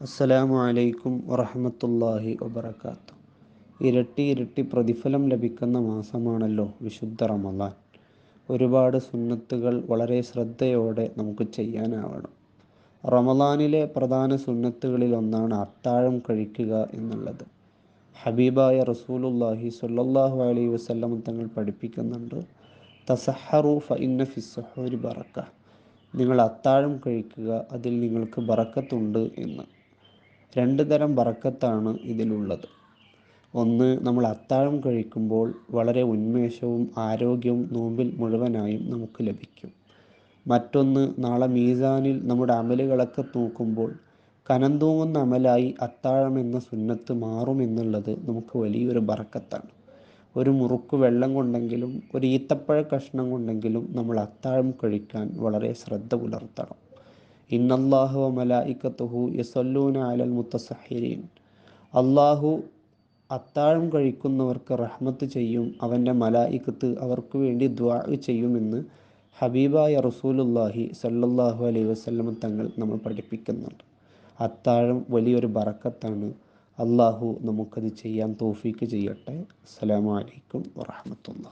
അസ്സലാമു അലൈക്കും വറഹമത്തല്ലാഹി വബർക്കാത്തു ഇരട്ടി ഇരട്ടി പ്രതിഫലം ലഭിക്കുന്ന മാസമാണല്ലോ വിശുദ്ധ റമദാൻ. ഒരുപാട് സുന്നത്തുകൾ വളരെ ശ്രദ്ധയോടെ നമുക്ക് ചെയ്യാനാവണം. റമദാനിലെ പ്രധാന സുന്നത്തുകളിൽ ഒന്നാണ് അത്താഴം കഴിക്കുക എന്നുള്ളത്. ഹബീബായ റസൂലുല്ലാഹി സല്ലാഹു അലൈഹി വസല്ലം തങ്ങൾ പഠിപ്പിക്കുന്നുണ്ട് തസഹറു ഫ ഇന്ന ഫിസ്സഹൂരി ബറക്ക. നിങ്ങൾ അത്താഴം കഴിക്കുക അതിൽ നിങ്ങൾക്ക് ബറക്കത്തുണ്ട് എന്ന്. രണ്ട് തരം ബറക്കത്താണ് ഇതിലുള്ളത്. ഒന്ന് നമ്മൾ അത്താഴം കഴിക്കുമ്പോൾ വളരെ ഉന്മേഷവും ആരോഗ്യവും നോമ്പിൽ മുഴുവനായും നമുക്ക് ലഭിക്കും. മറ്റൊന്ന് നാളെ മീസാനിൽ നമ്മുടെ അമലുകളൊക്കെ തൂക്കുമ്പോൾ കനം തൂങ്ങുന്ന അമലായി അത്താഴം എന്ന സുന്നത്ത് മാറുമെന്നുള്ളത് നമുക്ക് വലിയൊരു ബറക്കത്താണ് ഒരു മുറുക്ക് വെള്ളം കൊണ്ടെങ്കിലും ഒരു ഈത്തപ്പഴ കഷ്ണം കൊണ്ടെങ്കിലും നമ്മൾ അത്താഴം കഴിക്കാൻ വളരെ ശ്രദ്ധ പുലർത്തണം. ഇന്നല്ലാഹു അലൽ മുത്തസഹിരീൻ. അള്ളാഹു അത്താഴം കഴിക്കുന്നവർക്ക് റഹ്മത്ത് ചെയ്യും അവന്റെ മലായിക്കത്ത് അവർക്ക് വേണ്ടി ദ്വാ ചെയ്യുമെന്ന് ഹബീബായ റസൂലുല്ലാഹി സല്ലല്ലാഹു അലൈഹി വസല്ലം തങ്ങൾ നമ്മൾ പഠിപ്പിക്കുന്നുണ്ട്. അത്താഴം വലിയൊരു ബറക്കത്താണ്. അള്ളാഹു നമുക്കത് ചെയ്യാൻ തോഫീക്ക് ചെയ്യട്ടെ. അസ്സലാമു അലൈക്കും വറഹമത്തുള്ള